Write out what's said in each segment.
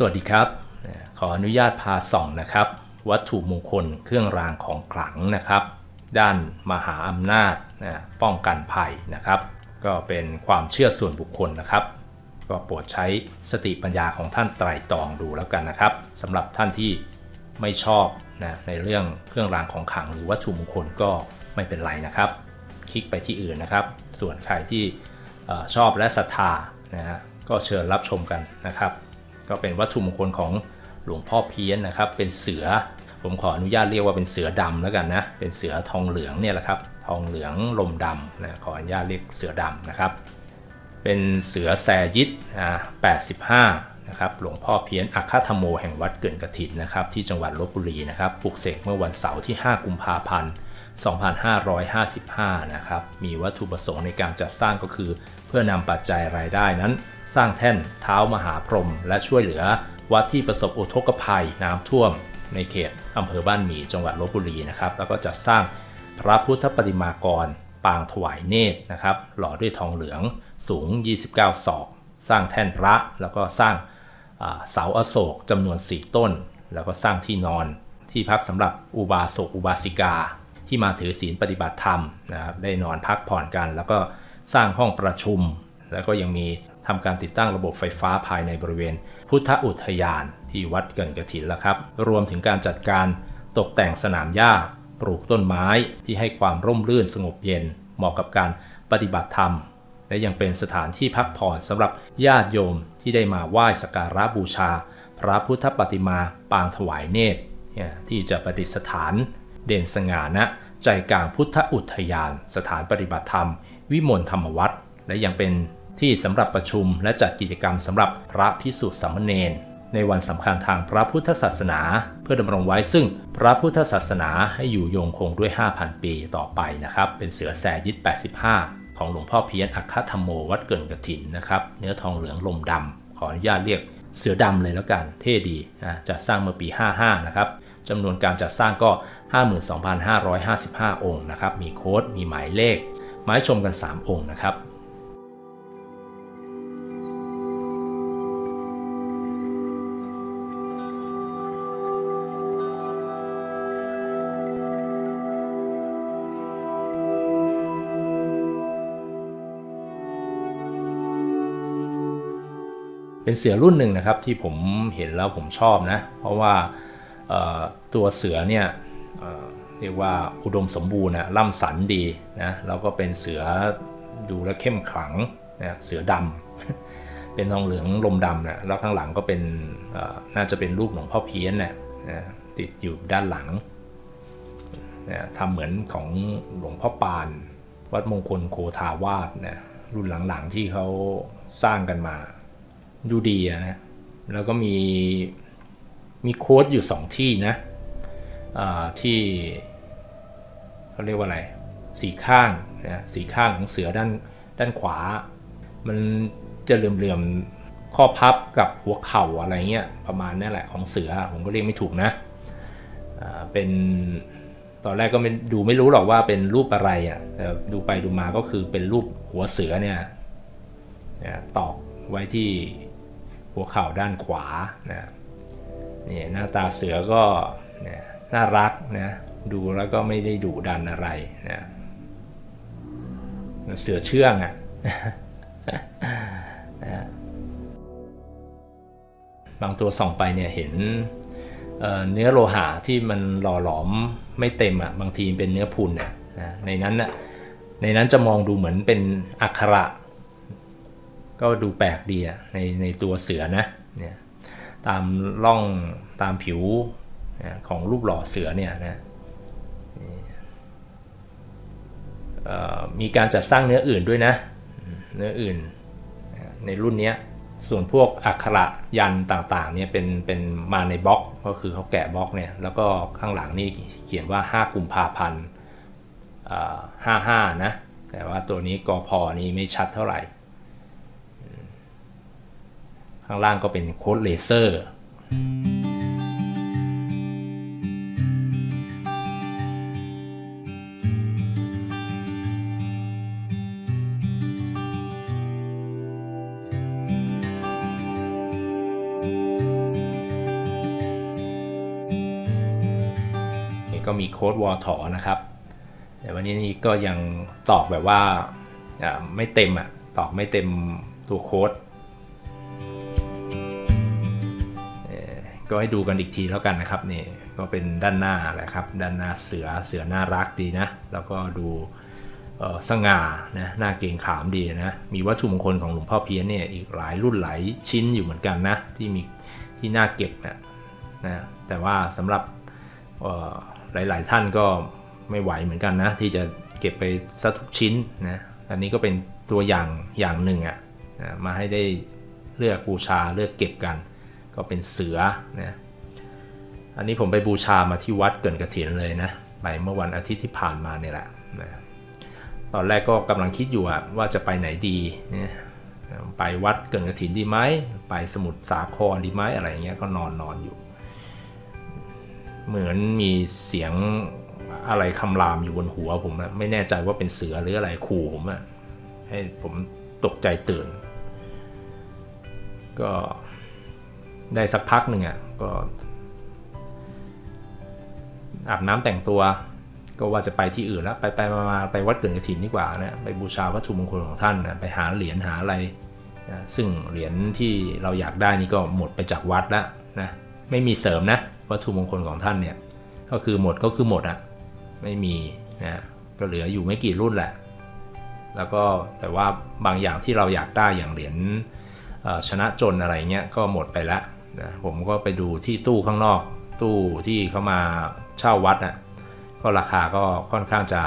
สวัสดีครับ ขออนุญาตพาส่องนะครับ วัตถุมงคลเครื่องรางของขลังนะครับ ด้านมหาอำนาจนะป้องกันภัยนะครับ ก็เป็นความเชื่อส่วนบุคคลนะครับ ก็โปรดใช้สติปัญญาของท่านไตรตรองดูแล้วกันนะครับสำหรับท่านที่ไม่ชอบนะในเรื่องเครื่องรางของขลังหรือวัตถุมงคลก็ไม่เป็นไรนะครับ คลิกไปที่อื่นนะครับ ส่วนใครที่ชอบและศรัทธานะฮะก็เชิญรับชมกันนะครับ ก็เป็นวัตถุมงคลของหลวงพ่อเพี้ยนนะครับ เป็นเสือ ผมขออนุญาตเรียกว่าเป็นเสือดำแล้วกันนะ เป็นเสือทองเหลืองเนี่ยแหละครับ ทองเหลืองลมดำนะขออนุญาตเรียกเสือดำนะครับ เป็นเสือแซยิตอ่า85นะครับหลวงพ่อเพี้ยนอัคคธรรมโมแห่งวัดเกินกฐินนะครับที่จังหวัดลบบุรีนะครับปลุกเสกเมื่อวันเสาร์ที่ 5 กุมภาพันธ์ 2555 นะครับ มีวัตถุประสงค์ในการจัดสร้างก็คือ เพื่อนำปัจจัยรายได้นั้น สร้างแท่นเท้ามหาพรหมและช่วยเหลือวัดที่ประสบอุทกภัยน้ำท่วม ในเขตอำเภอบ้านหมี่จังหวัดลบบุรีนะครับ แล้วก็จัดสร้างพระพุทธปฏิมากร ปางถวายเนตรนะครับ หล่อด้วยทองเหลืองสูง 29 ศอก สร้างแท่นพระแล้วก็สร้างเสาอโศกจำนวน 4 ต้น แล้วก็สร้างที่นอนที่พักสำหรับอุบาสกอุบาสิกา ที่มาถือศีลปฏิบัติธรรมนะครับได้นอนพักผ่อนกัน แล้วก็สร้างห้องประชุม แล้วก็ยังมีทำการติดตั้งระบบไฟฟ้าภายในบริเวณ พุทธอุทยานที่วัดเกินกระถินแล้วครับ รวมถึงการจัดการตกแต่งสนามหญ้า ปลูกต้นไม้ที่ให้ความร่มรื่นสงบเย็น เหมาะกับการปฏิบัติธรรม และยังเป็นสถานที่พักผ่อนสำหรับญาติโยมที่ได้มาไหว้สักการะบูชา พระพุทธปฏิมาปางถวายเนตรที่จะประดิษฐาน เด่นสง่าณใจกลางพุทธอุทยาน สถานปฏิบัติธรรม วิมลธรรมวัดและยังเป็นที่สำหรับประชุมและจัดกิจกรรมสำหรับพระพิสุทธิสามเณรในวันสำคัญทางพระพุทธศาสนา เพื่อดำรงไว้ซึ่งพระพุทธศาสนาให้อยู่ยงคงด้วย 5,000 ปีต่อไปนะครับ เป็นเสือแสยิด85 ของหลวงพ่อเพียนอัคคธรรมโมวัดเกินกฐินนะครับ เนื้อทองเหลืองลมดำขออนุญาตเรียกเสือดำเลยแล้วกัน เท่ดีนะจะสร้างเมื่อปี 55 นะครับจำนวนการจัดสร้างก็ 52,555 องค์นะครับ มีโค้ด มีหมายเลขไม้ชมกัน 3 องค์นะครับเป็นเสือรุ่นหนึ่งนะครับที่ผมเห็นแล้วผมชอบนะ เพราะว่าตัวเสือเนี่ย เรียกว่าอุดมสมบูรณ์นะล่ำสันดีนะแล้วก็เป็นเสือดูแลเข้มขลังนะเสือดำเป็นทองเหลืองลมดำนะแล้วข้างหลังก็เป็นน่าจะเป็นรูปหลวงพ่อเพี้ยนนะนะติดอยู่ด้านหลังนะทำเหมือนของหลวงพ่อปาน วัดมงคลโคทาวาสนะรุ่นหลังๆที่เขาสร้างกันมาดูดีนะแล้วก็มีมีโค้ดอยู่สองที่นะ ที่เขาเรียกว่าอะไรสีข้างนะสีข้างของเสือด้านด้านขวา มันจะเหลื่อมๆข้อพับกับหัวเข่าอะไรเงี้ยประมาณนั่นแหละของเสือผมก็เรียกไม่ถูกนะเป็นตอนแรกก็ไม่ดูไม่รู้หรอกว่าเป็นรูปอะไรอะแต่ดูไปดูมาก็คือเป็นรูปหัวเสือเนี่ยนะตอกไว้ที่หัวเข่าด้านขวานะนี่หน้าตาเสือก็นะ น่ารักนะดูแล้วก็ไม่ได้ดุดันอะไรนะเสือเชื่องอะ่ะนะบางตัวส่องไปเนี่ยเห็นเเนื้อโลหะที่มันหล่อหลอมไม่เต็มอะ่ะบางทีเป็นเนื้อพุนน่ะนะในนั้นน่ะในนั้นจะมองดูเหมือนเป็นอักขระ ก็ดูแปลกดีอะในในตัวเสือนะเนี่ยตามร่องตามผิว ของรูปหล่อเสือเนี่ยนะมีการจัดสร้างเนื้ออื่นด้วยนะ เนื้ออื่นในรุ่นนี้ส่วนพวกอักขระยันต่างๆเนี่ยเป็นเป็นมาในบล็อกก็คือเขาแกะบล็อกเนี่ยแล้วก็ข้างหลังนี่เขียนว่า 5 กุมภาพันธ์ห้าห้านะ แต่ว่าตัวนี้กอพอนี้ไม่ชัดเท่าไหร่ ข้างล่างก็เป็นโค้ดเลเซอร์ โค้ดวอถอนะครับแต่วันนี้นี่ก็ยังตอกแบบว่าไม่เต็มอะตอกไม่เต็มตัวโค้ดก็ให้ดูกันอีกทีแล้วกันนะครับนี่ก็เป็นด้านหน้าแหละครับด้านหน้าเสือเสือน่ารักดีนะ แล้วก็ดูสง่านะหน้าเกรงขามดีนะ มีวัตถุมงคลของหลวงพ่อเพี้ยนเนี่ยอีกหลายรุ่นหลายชิ้นอยู่เหมือนกันนะ ที่มีที่น่าเก็บนะนะแต่ว่าสำหรับ หลาย ๆ ท่านก็ไม่ไหวเหมือนกันนะ ที่จะเก็บไปซะทุกชิ้นนะอันนี้ก็เป็นตัวอย่างอย่างหนึ่งอะนะมาให้ได้เลือกบูชาเลือกเก็บกัน ก็เป็นเสือนะอันนี้ผมไปบูชามาที่วัดเกินกระถินเลยนะไปเมื่อวันอาทิตย์ที่ผ่านมาเนี่ยแหละนะตอนแรกก็กำลังคิดอยู่ว่าจะไปไหนดีเนี่ยไปวัดเกินกระถินดีไหมไปสมุทรสาครดีไหมอะไรเงี้ยก็นอนนอนอยู่ เหมือนมีเสียงอะไรคำรามอยู่บนหัวผมอะไม่แน่ใจว่าเป็นเสือหรืออะไรขู่ผมอะให้ผมตกใจตื่น ก็ได้สักพักหนึ่งอะก็อาบน้ำแต่งตัวก็ว่าจะไปที่อื่นแล้ว ไปไปมามาไปวัดเกิดกระถินดีกว่านะไปบูชาวัตถุมงคลของท่านนะไปหาเหรียญหาอะไรนะซึ่งเหรียญที่เราอยากได้นี่ก็หมดไปจากวัดแล้วนะไม่มีเสริมนะ วัตถุมงคลของท่านเนี่ยก็คือหมดก็คือหมดอะไม่มีนะก็เหลืออยู่ไม่กี่รุ่นแหละ แล้วก็แต่ว่าบางอย่างที่เราอยากได้อย่างเหรียญชนะจนอะไรเงี้ยก็หมดไปแล้วนะผมก็ไปดูที่ตู้ข้างนอก ตู้ที่เขามาเช่าวัดอะก็ราคาก็ค่อนข้างจะ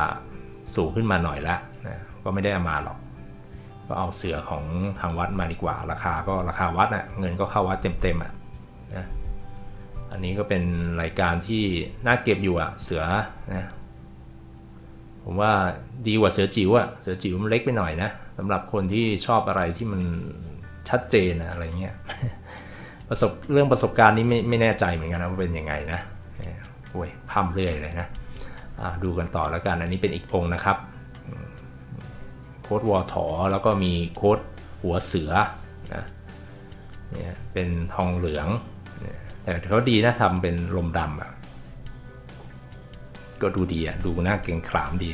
สูงขึ้นมาหน่อยละนะก็ไม่ได้เอามาหรอก ก็เอาเสือของทางวัดมาดีกว่า ราคาก็ราคาวัดอะเงินก็เข้าวัดเต็มๆอะนะ อันนี้ก็เป็นรายการที่น่าเก็บอยู่อะเสือนะผมว่าดีกว่าเสือจิ๋วอะเสือจิ๋วมันเล็กไปหน่อยนะสำหรับคนที่ชอบอะไรที่มันชัดเจนนะอะไรเงี้ยประสบเรื่องประสบการณ์นี้ไม่ไม่แน่ใจเหมือนกันนะว่าเป็นยังไงนะออโอ้ยพร่ำเรื่อยเลยนะดูกันต่อแล้วกันอันนี้เป็นอีกองนะครับโค้ดวอถอแล้วก็มีโค้ดหัวเสือนะเนี่ยเป็นทองเหลือง แต่เขาดีนะทำเป็นลมดำอะก็ดูดีอะดูน่าเกรงขามดี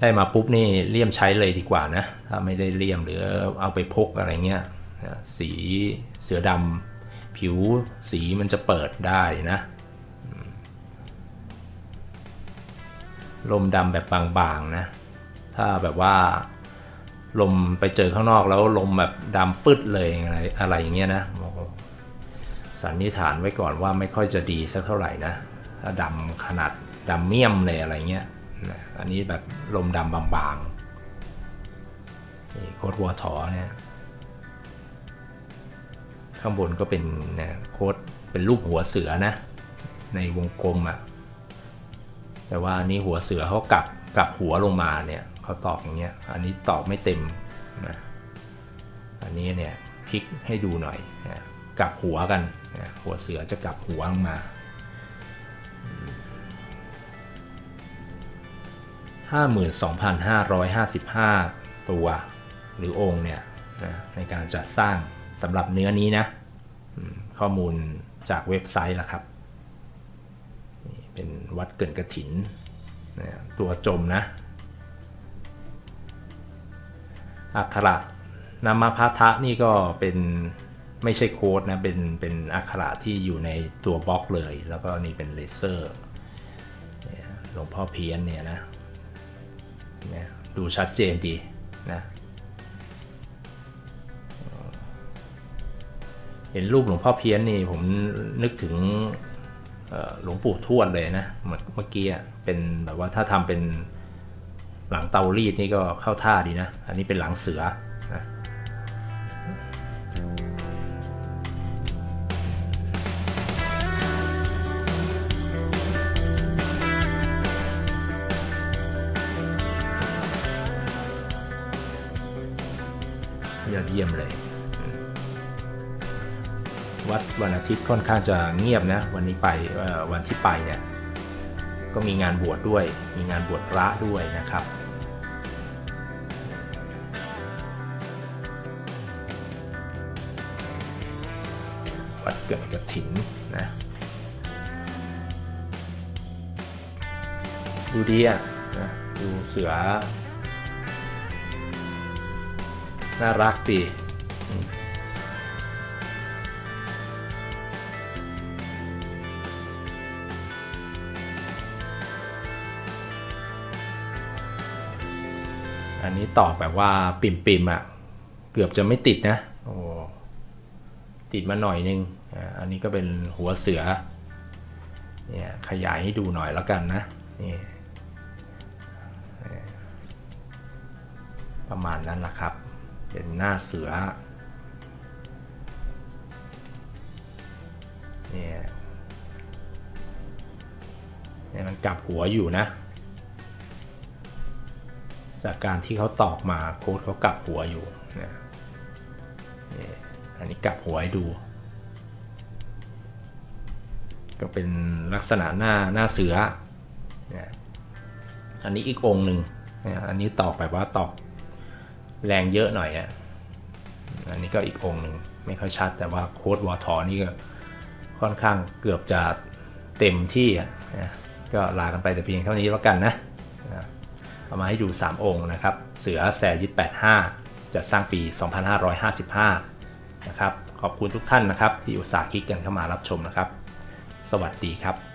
ได้มาปุ๊บนี่เลี่ยมใช้เลยดีกว่านะ ถ้าไม่ได้เลี่ยมหรือเอาไปพกอะไรเงี้ยสีเสือดำผิวสีมันจะเปิดได้นะลมดำแบบบางๆนะ ถ้าแบบว่าลมไปเจอข้างนอกแล้วลมแบบดำปึ๊ดเลยอะไรอะไรอย่างเงี้ยนะโอ้ สันนิษฐานไว้ก่อนว่าไม่ค่อยจะดีสักเท่าไหร่นะ ถ้าดำขนาดดำเมี่ยมเลยอะไรเงี้ยอันนี้แบบลมดำบางๆนี่โคดวัวถอเนี่ยข้างบนก็เป็นนะโคดเป็นรูปหัวเสือนะ ในวงกลมอะ่ะแต่ว่านี้หัวเสือเขากลับกลับหัวลงมาเนี่ยเขาตอกอย่างเงี้ยอันนี้ตอกไม่เต็มนะอันนี้เนี่ยพลิกให้ดูหน่อยนะกลับหัวกันหัวเสือจะกลับหัวลงมา 52,555 ตัวหรือองค์เนี่ยนะในการจัดสร้างสำหรับเนื้อนี้นะข้อมูลจากเว็บไซต์ละครับ เป็นวัดเกินกระถินนะตัวจมนะอักขระนามาพาทะนี่ก็เป็น ไม่ใช่โค้ดนะเป็นเป็นอักขระที่อยู่ในตัวบล็อกเลย แล้วก็นี่เป็นเลเซอร์หลวงพ่อเพี้ยนเนี่ยนะนี่ยดูชัดเจนดีนะเห็นรูปหลวงพ่อเพี้ยนนี่ผมนึกถึงหลวงปู่ทวดเลยนะเมื่อกี้เป็นแบบว่าถ้าทำเป็นหลังเตารีดนี่ก็เข้าท่าดีนะ อันนี้เป็นหลังเสือนะ เยี่ยมเลย วัดวันอาทิตย์ค่อนข้างจะเงียบนะ วันนี้ไปวันที่ไปเนี่ยก็มีงานบวชดด้วย มีงานบวชพระด้วยนะครับวัดเกิดกระถินนะดูดีอะนะดูเสือ น่ารักดีอันนี้ตอกแบบว่าปิ่มๆอะ เกือบจะไม่ติดนะ โอ้ติดมาหน่อยนึงอ่าอันนี้ก็เป็นหัวเสือ เนี่ยขยายให้ดูหน่อยแล้วกันนะ นี่ ประมาณนั้นแหละครับ เป็นหน้าเสือเนี่ยเนี่ยมันกลับหัวอยู่นะ จากการที่เขาตอกมาโค้ดเขากลับหัวอยู่นะนี่อันนี้กลับหัวให้ดู ก็เป็นลักษณะหน้าหน้าเสือเนี่ยอันนี้อีกองหนึ่งเนี่ยอันนี้ตอกแบบว่าตอก แรงเยอะหน่อยอะอันนี้ก็อีกองหนึ่งไม่ค่อยชัด แต่ว่าโค้ดวอทอนี่ก็ค่อนข้างเกือบจะเต็มที่อะนะก็ลากันไปแต่เพียงเท่านี้แล้วกันนะเอามาให้ดู 3 องค์นะครับ เสือแสยิต85 จัดสร้างปี 2555 นะครับ ขอบคุณทุกท่านนะครับ ที่อุตส่าห์คลิกกันเข้ามารับชมนะครับ สวัสดีครับ